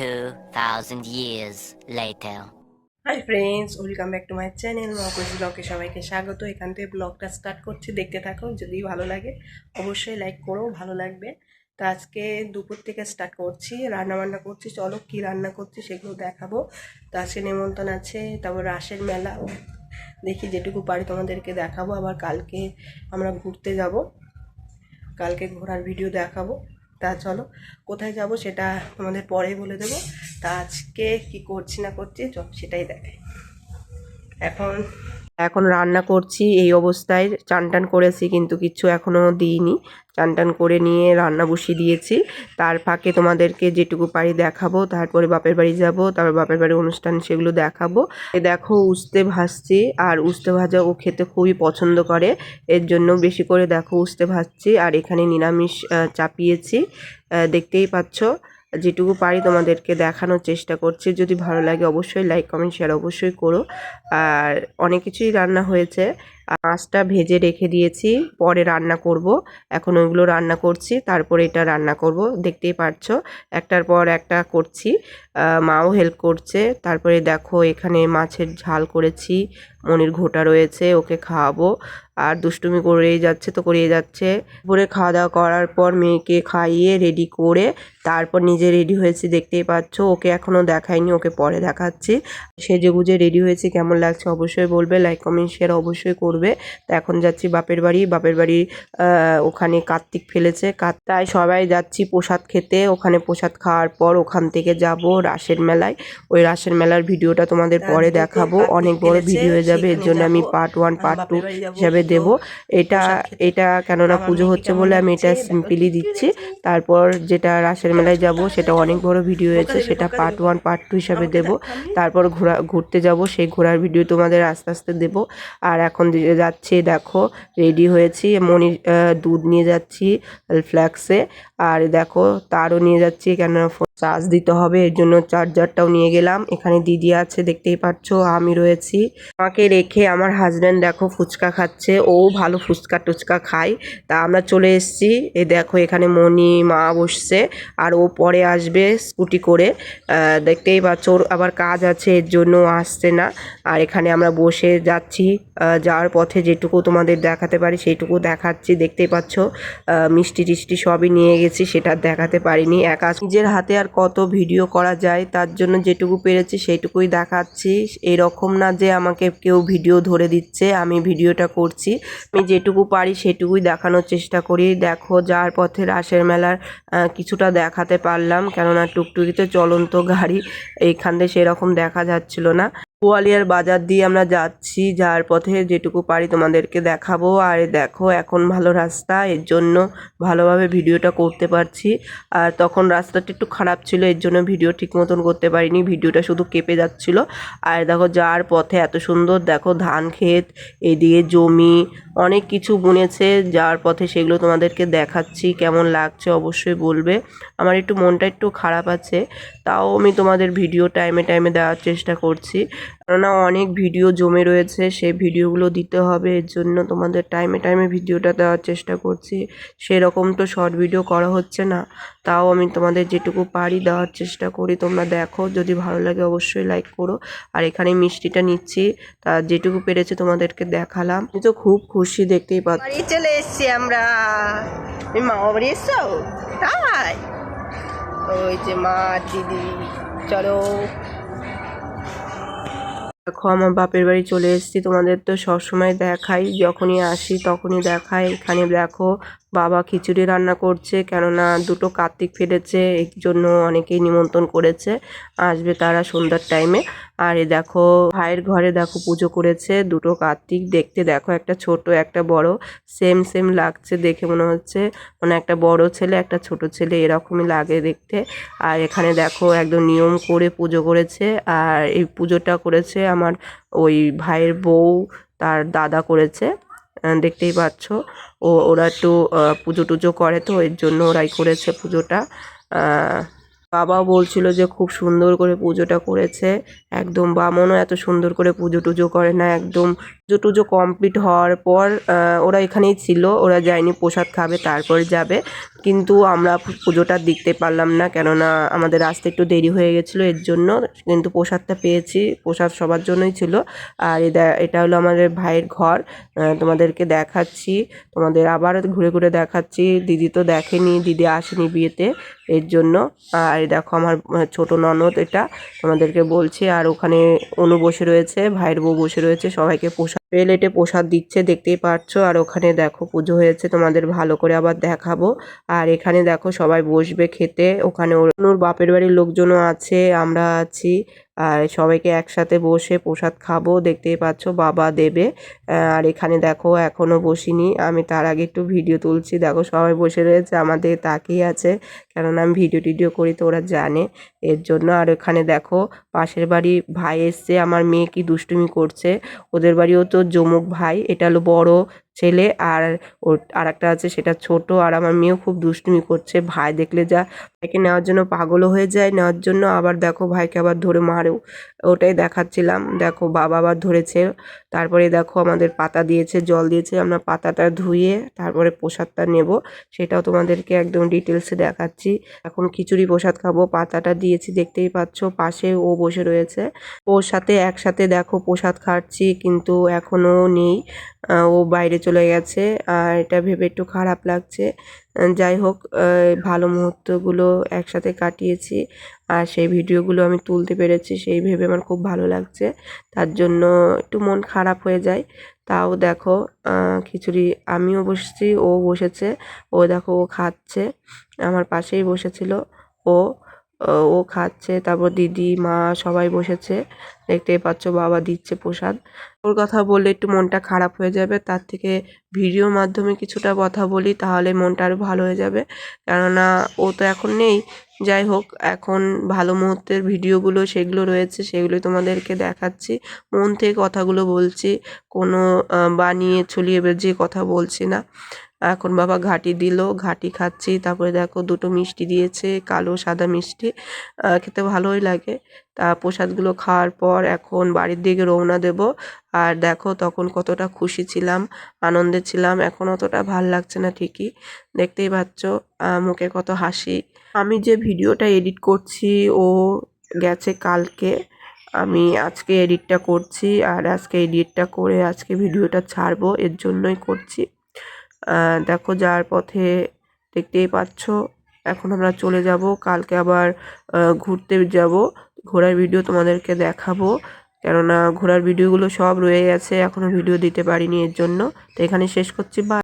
2,000 years later. Hi friends welcome back to my channel মকজ ব্লগে সবাইকে স্বাগত। এখান থেকে ব্লগটা স্টার্ট করছি দেখতে থাকো যদি ভালো লাগে অবশ্যই লাইক করো ভালো লাগবে। তো আজকে দুপুর থেকে স্টার্ট করছি রান্না বান্না করছি চলো কি রান্না করছি সেগুলো দেখাবো। তো আজকে নেমন্তন্ন আছে তারপর রাসের মেলা। দেখি যেটুকু পারি তোমাদেরকে দেখাবো আবার কালকে আমরা ঘুরতে যাব। কালকে ঘোরার ভিডিও দেখাবো। তা চলো, কোথায় যাব সেটা তোমাদের পরে বলে দেবো। তা আজকে কি করছি না করছি সেটাই দেখাই। এখন এখন রান্না করছি, এই অবস্থায় চান টান করেছি কিন্তু কিছু এখনও দিইনি। চান টান করে নিয়ে রান্না বসিয়ে দিয়েছি। তার ফাঁকে তোমাদেরকে যেটুকু পারি দেখাবো, তারপরে বাপের বাড়ি যাব, তারপর বাপের বাড়ির অনুষ্ঠান সেগুলো দেখাবো। দেখো উস্তে ভাজছি, আর উস্তে ভাজা ও খেতে খুবই পছন্দ করে। এর জন্য বেশি করে দেখো উস্তে ভাজছি, আর এখানে নিরামিষ চাপিয়েছি। দেখতেই পাচ্ছ। যেটুকু পারি তোমাদেরকে দেখানোর চেষ্টা করছি। যদি ভালো লাগে অবশ্যই লাইক কমেন্ট শেয়ার অবশ্যই করো। আর অনেক কিছুই রান্না হয়েছে। মাছটা ভেজে রেখে দিয়েছি, পরে রান্না করব। এখন ওইগুলো রান্না করছি, তারপরে এটা রান্না করব। দেখতেই পারছ, একটার পর একটা করছি। মাও হেল্প করছে। তারপরে দেখো এখানে মাছের ঝাল করেছি, মনির ঘোটা রয়েছে, ওকে খাওয়াবো। আর দুষ্টুমি করেই যাচ্ছে তো করেই যাচ্ছে। দুপুরে খাওয়া দাওয়া করার পর মেয়েকে খাইয়ে রেডি করে তারপর নিজে রেডি হয়েছি, দেখতেই পাচ্ছ। ওকে এখনও দেখাইনি, ওকে পরে দেখাচ্ছি। সেজে গুজে রেডি হয়েছি, কেমন লাগছে অবশ্যই বলবে। লাইক কমেন্ট শেয়ার অবশ্যই করবে। তো এখন যাচ্ছি বাপের বাড়ি। বাপের বাড়ি ওখানে কার্তিক ফেলেছে। তাই সবাই যাচ্ছি প্রসাদ খেতে। ওখানে প্রসাদ খাওয়ার পর ওখান থেকে যাব রাসের মেলায়। ওই রাসের মেলার ভিডিওটা তোমাদের পরে দেখাবো। অনেক বড় ভিডিও হয়ে যাবে। এর জন্য আমি পার্ট ওয়ান পার্ট টু হিসাবে দেব। এটা এটা কেননা পুজো হচ্ছে বলে আমি এটা সিম্পলি দিচ্ছি। তারপর যেটা রাসের মেলায় যাব সেটা অনেক বড় ভিডিও হয়েছে। সেটা পার্ট ওয়ান পার্ট টু হিসাবে দেব। তারপর ঘোরা ঘুরতে যাব। সেই ঘোরার ভিডিও তোমাদের আস্তে আস্তে দেব। আর এখন যাচ্ছি দেখো রেডি হয়েছি মনির দুধ নিয়ে যাচ্ছি ফ্ল্যাক্সে আর দেখো, তারও নিয়ে যাচ্ছি, কেন চার্জ দিতে হবে, এর জন্য চার্জারটাও নিয়ে গেলাম। এখানে দিদি আছে, দেখতেই পাচ্ছ, আমি রয়েছি। আমাকে রেখে আমার হাজব্যান্ড দেখো ফুচকা খাচ্ছে, ও ভালো ফুচকা টুচকা খায়। তা আমরা চলে এসেছি, এ দেখো এখানে মনি মা বসছে, আর ও পরে আসবে স্কুটি করে। দেখতেই পাচ্ছ, ওর আবার কাজ আছে, এর জন্য আসছে না। আর এখানে আমরা বসে যাচ্ছি যাওয়ার পথে যেটুকু তোমাদের দেখাতে পারি, সেইটুকু দেখাচ্ছি, দেখতেই পাচ্ছ মিষ্টি টিষ্টি সবই নিয়ে সেটা দেখাতে পারিনি। একা নিজের হাতে আর কত ভিডিও করা যায়, তার জন্য যেটুকু পেরেছি সেইটুকুই দেখাচ্ছি। এরকম না যে আমাকে কেউ ভিডিও ধরে দিচ্ছে, আমি ভিডিওটা করছি। আমি যেটুকু পারি সেটুকুই দেখানোর চেষ্টা করি। দেখো, যার পথে রাসের মেলার কিছুটা দেখাতে পারলাম, কেননা টুকটুকিতে চলন্ত গাড়ি, এইখান দিয়ে সেরকম দেখা যাচ্ছিল না। গোয়ালিয়ার বাজার দিয়ে আমরা যাচ্ছি যার পথে যেটুকু পারি তোমাদেরকে দেখাবো। আর দেখো, এখন ভালো রাস্তা, এর জন্য ভালোভাবে ভিডিওটা করতে পারছি। আর তখন রাস্তাটা একটু খারাপ ছিল, এর জন্য ভিডিও ঠিক মতন করতে পারিনি, ভিডিওটা শুধু কেঁপে যাচ্ছিল। আর দেখো যার পথে এত সুন্দর, দেখো, ধান ক্ষেত, এদিকে জমি, অনেক কিছু বুনেছে। যার পথে সেগুলো তোমাদেরকে দেখাচ্ছি, কেমন লাগছে অবশ্যই বলবে। আমার একটু মনটা একটু খারাপ আছে, তাও আমি তোমাদের ভিডিও টাইমে টাইমে দেওয়ার চেষ্টা করছি। কেননা অনেক ভিডিও জমে রয়েছে, সেই ভিডিওগুলো দিতে হবে। এর জন্য তোমাদের টাইমে টাইমে ভিডিওটা দেওয়ার চেষ্টা করছি। সেরকম তো শর্ট ভিডিও করা হচ্ছে না। তাও আমি তোমাদের যেটুকু পারি দেওয়ার চেষ্টা করি। তোমরা দেখো, যদি ভালো লাগে অবশ্যই লাইক করো। আর এখানে মিষ্টিটা নিচ্ছি। তা যেটুকু পেরেছে তোমাদেরকে দেখালাম। আমি তো খুব খুশি দেখতেই পাচ্ছি চলে এসছি আমরা। তুমি মা বাড়ি এসছো? তাই ওই যে মা, দিদি, চলো। দেখো আমার বাপের বাড়ি চলে এসেছি, তোমাদের তো সবসময় দেখাই, যখনই আসি তখনই দেখাই, এখানে দেখো বাবা খিচুড়ি রান্না করছে, কেননা দুটো কার্তিক ফেলেছে, এর জন্য অনেকেই নিমন্ত্রণ করেছে। আসবে তারা সন্ধ্যার টাইমে আর এ দেখো, ভাইয়ের ঘরে দেখো পুজো করেছে, দুটো কার্তিক। দেখতে দেখো, একটা ছোট, একটা বড়। সেম সেম লাগছে দেখে মনে হচ্ছে। মানে একটা বড় ছেলে, একটা ছোট ছেলে, এরকমই লাগে দেখতে। আর এখানে দেখো, একদম নিয়ম করে পুজো করেছে। আর এই পুজোটা করেছে আমার ওই ভাইয়ের বউ, তার দাদা করেছে। দেখতেই পাচ্ছ। ও, ওরা একটু পুজো টুজো করে তো, এর জন্য ওরাই করেছে পুজোটা। বাবা বলছিল যে খুব সুন্দর করে পুজোটা করেছে। একদম বামনও এত সুন্দর করে পুজো টুজো করে না, একদম পুজো টুজো কমপ্লিট হওয়ার পর ওরা এখানেই ছিল, ওরা যায়নি, প্রসাদ খাবে, তারপরে যাবে। কিন্তু আমরা পুজোটা দেখতে পারলাম না, কেননা আমাদের আসতে একটু দেরি হয়ে গেছিল এর জন্য, কিন্তু প্রসাদটা পেয়েছি, প্রসাদ সবার জন্যই ছিল। আর এটা- হলো আমাদের ভাইয়ের ঘর তোমাদেরকে দেখাচ্ছি, তোমাদের আবার ঘুরে ঘুরে দেখাচ্ছি, দিদি তো দেখেনি, দিদি আসেনি বিয়েতে এর জন্য। আর দেখো আমার ছোট ননদ এটা, তোমাদেরকে বলছি, আর ওখানে অনু বসে রয়েছে, ভাইয়ের বউ বসে রয়েছে, সবাইকে প্রসাদ প্লেটে প্রসাদ দিচ্ছে, দেখতেই পাচ্ছ আর ওখানে দেখো পুজো হয়েছে, তোমাদের ভালো করে আবার দেখাবো। আর এখানে দেখো সবাই বসবে খেতে। ওখানে অনুর বাপের বাড়ির লোকজনও আছে, আমরা আছি। আর সবাইকে একসাথে বসে প্রসাদ খাব, দেখতেই পাচ্ছ বাবা দেবে। আর এখানে দেখো, এখনও বসিনি। আমি তার আগে একটু ভিডিও তুলছি। দেখো, সবাই বসে রয়েছে, আমাদের তাকিয়ে আছে। কেননা আমি ভিডিও টিডিও করি, তো ওরা জানে। এর জন্য আর এখানে দেখো, পাশের বাড়ি ভাই এসছে, আমার মেয়ে কি দুষ্টুমি করছে। ওদের বাড়িও তো জমুক ভাই, এটা হলো বড় ছেলে আর ওর আর একটা আছে, সেটা ছোট আর আমার মেয়েও খুব দুষ্টুমি করছে। ভাই দেখলে যা, ভাইকে নেওয়ার জন্য পাগলও হয়ে যায়, নেওয়ার জন্য আবার দেখো ভাইকে আবার ধরে মারেও ওটাই দেখাচ্ছিলাম। দেখো বাবা আবার ধরেছে। তারপরে দেখো আমাদের পাতা দিয়েছে, জল দিয়েছে, আমরা পাতাটা ধুয়ে তারপরে প্রসাদটা নেব। সেটাও তোমাদেরকে একদম ডিটেলসে দেখাচ্ছি। এখন খিচুড়ি প্রসাদ খাব। পাতাটা দিয়েছি, দেখতেই পাচ্ছ, পাশে ও বসে রয়েছে। ওর সাথে একসাথে দেখো প্রসাদ খাচ্ছি, কিন্তু এখনও নেই। ও বাইরে চলে গেছে, আর এটা ভেবে একটু খারাপ লাগছে। যাই হোক ভালো মুহূর্তগুলো একসাথে কাটিয়েছি, আর সেই ভিডিওগুলো আমি তুলতে পেরেছি, সেই ভেবে আমার খুব ভালো লাগছে। তার জন্য একটু মন খারাপ হয়ে যায়। তাও দেখো খিচুড়ি আমিও বসেছি, ও বসেছে, ও দেখো ও খাচ্ছে, আমার পাশেই বসেছিল, ও ও খাচ্ছে, তারপর দিদি, মা সবাই বসেছে। দেখতেই পাচ্ছ বাবা দিচ্ছে প্রসাদ। ওর কথা বললে একটু মনটা খারাপ হয়ে যাবে। তার থেকে ভিডিওর মাধ্যমে কিছুটা কথা বলি, তাহলে মনটা আরও ভালো হয়ে যাবে। কেননা ও তো এখন নেই। যাই হোক, এখন ভালো মুহূর্তের ভিডিওগুলো সেগুলো রয়েছে সেগুলো তোমাদেরকে দেখাচ্ছি। মন থেকে কথাগুলো বলছি, কোনো বানিয়ে ছলিয়ে বেজিয়ে কথা বলছি না। এখন বাবা ঘাটি দিল, ঘাটি খাচ্ছি, তারপরে দেখো দুটো মিষ্টি দিয়েছে, কালো, সাদা মিষ্টি খেতে ভালোই লাগে। তা প্রসাদগুলো খাওয়ার পর এখন বাড়ির দিকে রওনা দেব। আর দেখো তখন কতটা খুশি ছিলাম, আনন্দে ছিলাম, এখন অতটা ভালো লাগছে না ঠিকই। দেখতেই পাচ্ছ মুখে কত হাসি। আমি যে ভিডিওটা এডিট করছি, ও গেছে কালকে। আমি আজকে এডিটটা করছি আর আজকে এডিটটা করে আজকে ভিডিওটা ছাড়বো, এর জন্যই করছি। দেখো যার পথে দেখতেই পাচ্ছ। এখন আমরা চলে যাব। কালকে আবার ঘুরতে যাব। ঘোরার ভিডিও তোমাদেরকে দেখাবো। কেননা ঘোরার ভিডিওগুলো সব রয়ে গেছে। এখনও ভিডিও দিতে পারিনি এর জন্য। তো এখানে শেষ করছি। বা